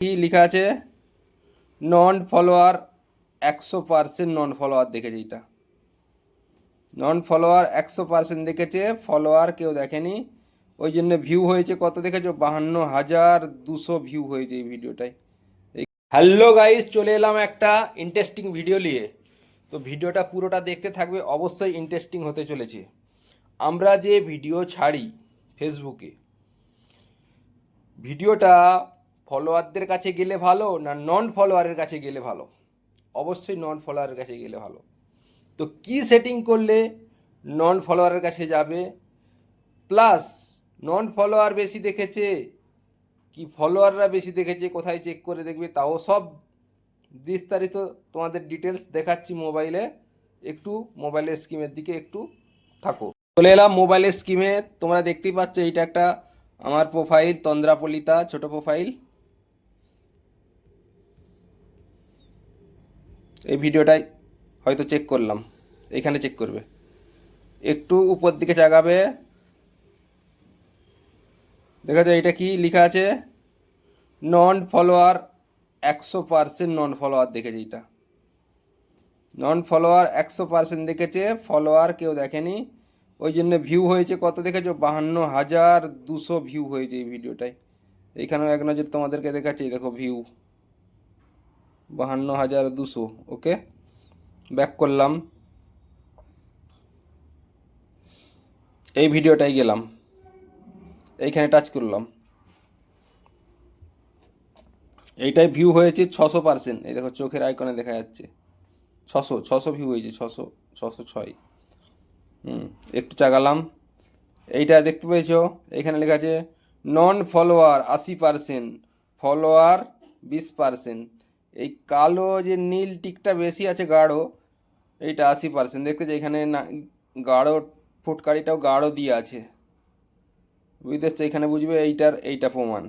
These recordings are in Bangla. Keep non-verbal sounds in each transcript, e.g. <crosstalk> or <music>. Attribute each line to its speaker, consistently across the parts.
Speaker 1: কি লেখা আছে? নন ফলোয়ার একশো পার্সেন্ট নন ফলোয়ার দেখেছে এটা নন ফলোয়ার একশো পার্সেন্ট দেখেছে ফলোয়ার কেউ দেখেনি। ওই জন্য ভিউ হয়েছে কত দেখেছ? বাহান্ন হাজার দুশো ভিউ হয়েছে এই ভিডিওটায়। হ্যালো গাইস চলে এলাম একটা ইন্টারেস্টিং ভিডিও নিয়ে। তো ভিডিওটা পুরোটা দেখতে থাকবে, অবশ্যই ইন্টারেস্টিং হতে চলেছে। আমরা যে ভিডিও ছাড়ি ফেসবুকে ভিডিওটা ফলোয়ারদের কাছে গেলে ভালো না নন ফলোয়ারের কাছে গেলে ভালো? অবশ্যই নন ফলোয়ারের কাছে গেলে ভালো। তো কি সেটিং করলে নন ফলোয়ারের কাছে যাবে? প্লাস নন ফলোয়ার বেশি দেখেছে, কি ফলোয়াররা বেশি দেখেছে, কোথায় চেক করে দেখবে, তাও সব বিস্তারিত তোমাদের ডিটেলস দেখাচ্ছি মোবাইলে একটু মোবাইলের স্কিমের দিকে একটু থাকো। চলে এলাম মোবাইলের স্কিমে তোমরা দেখতেই পাচ্ছ, এইটা একটা আমার প্রোফাইল তন্দ্রাপলিতা, ছোট প্রোফাইল এই ভিডিওটাই হয়তো চেক করলাম। এখানে চেক করবে। একটু উপর দিকে চাগাবে। দেখা যায় এটা কি লেখা আছে? নন ফলোয়ার একশো পার্সেন্ট নন ফলোয়ার দেখেছে এটা নন ফলোয়ার একশো পার্সেন্ট দেখেছে ফলোয়ার কেউ দেখেনি। ওই জন্য ভিউ হয়েছে কত দেখেছ? বাহান্ন হাজার দুশো ভিউ হয়েছে এই ভিডিওটায় এইখানেও এক নজর তোমাদেরকে দেখাচ্ছি, দেখো ভিউ বাহান্ন হাজার দুশো, ওকে? ব্যাক করলাম। এই ভিডিওটাই গেলাম। এইখানে টাচ করলাম। এইটাই ভিউ হয়েছে ছশো পার্সেন্ট এই দেখো, চোখের আইকনে দেখা যাচ্ছে। ছশো ছশো ভিউ হয়েছে, ছশো ছশো ছয়। হুম, একটু চাগালাম। এইটা দেখতে পেয়েছ? এখানে লেখা আছে নন ফলোয়ার আশি পার্সেন্ট ফলোয়ার বিশ পার্সেন্ট এই কালো যে নীল টিকটা বেশি আছে গাঢ়, এইটা আশি পার্সেন্ট দেখতে যে এখানে না, গাঢ় ফুটকারিটাও গাঢ় দিয়ে আছে। বুঝতে পারছ এখানে বুঝবে এইটার, এইটা প্রমাণ।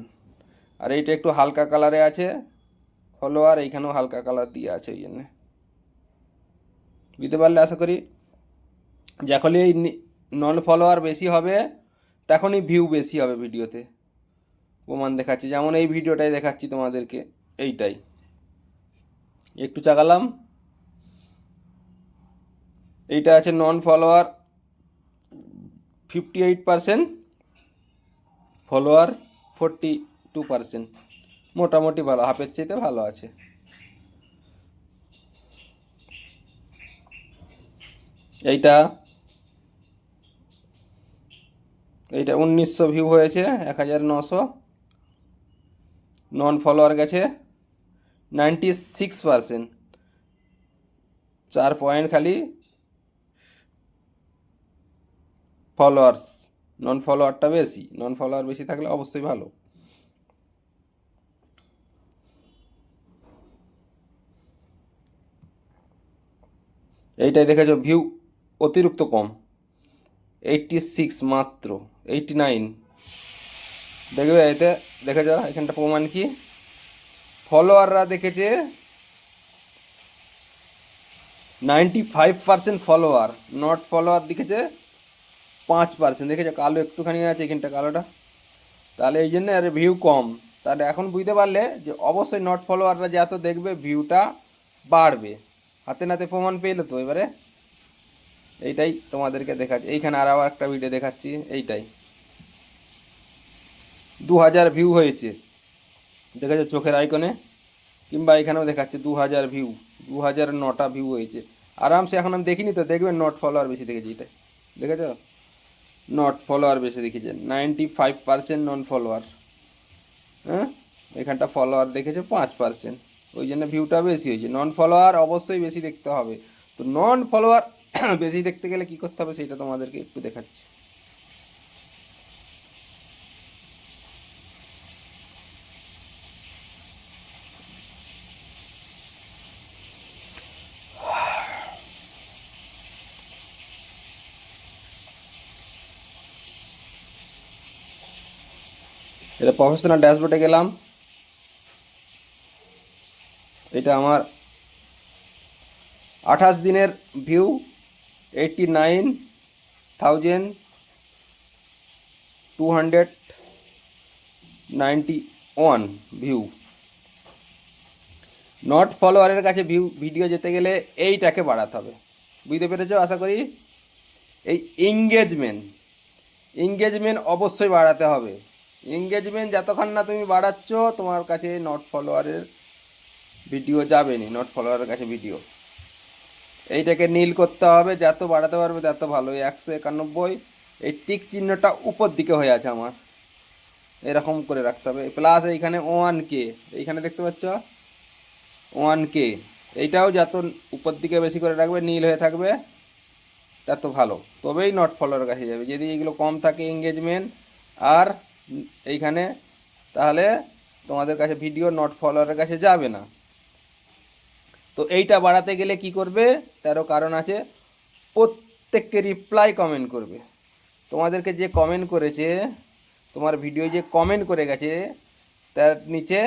Speaker 1: আর এইটা একটু হালকা কালারে আছে ফলোয়ার এইখানেও হালকা কালার দিয়ে আছে ওই জন্যে। বুঝতে পারলে আশা করি? যখনই এই নন ফলোয়ার বেশি হবে, তখনই ভিউ বেশি হবে ভিডিওতে। প্রমাণ দেখাচ্ছি, যেমন এই ভিডিওটাই দেখাচ্ছি তোমাদেরকে, এইটাই। একটু চাগালাম। এইটা আছে non follower fifty eight percent follower forty two percent মোটামুটি ভালো, হাফের চাইতে ভালো আছে। এইটা এইটা উনিশশো ভিউ হয়েছে, এক হাজার নশো। নন ফলোয়ার গেছে। নাইনটি সিক্স পারসেন্ট চার পয়েন্ট খালি ফলোয়ার্স নন ফলোয়ারটা বেশি। নন ফলোয়ার বেশি থাকলে অবশ্যই ভালো। এইটাই দেখেছ ভিউ অতিরিক্ত কম। এইটটি সিক্স মাত্র এইটটি নাইন দেখবে এতে, দেখেছ, এখানটা প্রমাণ কি? ফলোয়াররা দেখেছে? Ninety five percent follower not follower দেখেছে? পাঁচ পার্সেন্ট দেখেছে? কালো একটুখানি আছে এখানটা, কালোটা। তাহলে এই জন্য আর ভিউ কম। তাহলে এখন বুঝতে পারলে যে অবশ্যই নট ফলোয়াররা যত দেখবে ভিউটা বাড়বে। হাতে নাতে প্রমাণ পেলে তো এবারে। এইটাই তোমাদেরকে দেখাচ্ছি। এইখানে আরও একটা ভিডিও দেখাচ্ছি, এইটাই। দু হাজার ভিউ হয়েছে। দেখেছ চোখের আইকনে? কিংবা এখানেও দেখাচ্ছে দু হাজার ভিউ দু হাজার নটা ভিউ হয়েছে। আরামসে এখন আমি দেখিনি তো, দেখবেন নট ফলোয়ার বেশি দেখেছি এটাই দেখেছ? নট ফলোয়ার বেশি দেখেছেন ninety five percent non follower হ্যাঁ? এখানটা ফলোয়ার দেখেছে পাঁচ পার্সেন্ট ওই জন্য ভিউটা বেশি হয়েছে। নন ফলোয়ার অবশ্যই বেশি দেখতে হবে। তো নন ফলোয়ার <coughs> বেশি দেখতে গেলে কি করতে হবে সেটা তোমাদেরকে একটু দেখাচ্ছি। এটা প্রফেশনাল ড্যাশবোর্ডে গেলাম। এটা আমার আঠাশ দিনের view eighty nine thousand two hundred ninety one view not ফলোয়ারের কাছে ভিউ ভিডিও যেতে গেলে এইটাকে বাড়াতে হবে। বুঝতে পেরেছ? আশা করি এই এঙ্গেজমেন্ট এঙ্গেজমেন্ট অবশ্যই বাড়াতে হবে। এঙ্গেজমেন্ট যতক্ষণ না তুমি বাড়াচ্ছ, তোমার কাছে নট ফলোয়ারের ভিডিও যাবে নি নট ফলোয়ারের কাছে ভিডিও এইটাকে নীল করতে হবে, যত বাড়াতে পারবে তত ভালো। একশো একানব্বই, এই টিক চিহ্নটা উপর দিকে হয়ে আছে আমার। এরকম করে রাখতে হবে। প্লাস এইখানে ওয়ান কে এইখানে দেখতে পাচ্ছ? ওয়ান কে এইটাও যত উপর দিকে বেশি করে রাখবে, নীল হয়ে থাকবে, তত ভালো। তবেই নট ফলোয়ার কাছে যাবে। যদি এগুলো কম থাকে এঙ্গেজমেন্ট আর এইখানে, তাহলে তোমাদের কাছে ভিডিও নট ফলোয়ারের কাছে যাবে না। তো এইটা বাড়াতে গেলে কি করবে? তারও কারণ আছে। প্রত্যেককে রিপ্লাই কমেন্ট করবে। তোমাদেরকে যে কমেন্ট করেছে, তোমার ভিডিও যে কমেন্ট করে গেছে, তার নিচে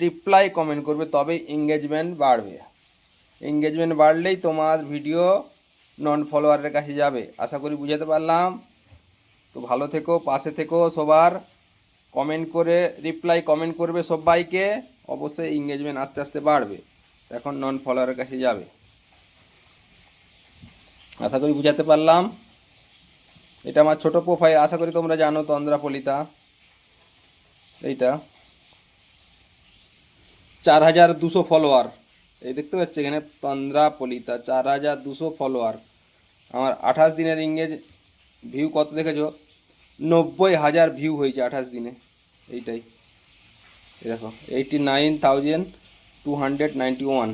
Speaker 1: রিপ্লাই কমেন্ট করবে তবে এঙ্গেজমেন্ট বাড়বে। এঙ্গেজমেন্ট বাড়লেই তোমার ভিডিও নন ফলোয়ারের কাছে যাবে। আশা করি বুঝাতে পারলাম। তো ভালো থেকো, পাশে থেকো সবার। কমেন্ট করে রিপ্লাই কমেন্ট করবে সবাইকে। অবশ্যই এঙ্গেজমেন্ট আস্তে আস্তে বাড়বে। এখন নন ফলোয়ারের কাছে যাবে। আশা করি বুঝাতে পারলাম। এটা আমার ছোট প্রোফাইল আশা করি তোমরা জানো তন্দ্রাপলিতা। এইটা। চার হাজার দুশো ফলোয়ার এই দেখতে পাচ্ছ এখানে তন্দ্রাপলিতা, চার হাজার দুশো ফলোয়ার আমার আঠাশ দিনের ইংরেজ ভিউ কত দেখেছ? নব্বই হাজার ভিউ হয়েছে আঠাশ দিনে। এইটাই। দেখো eighty nine thousand two hundred ninety one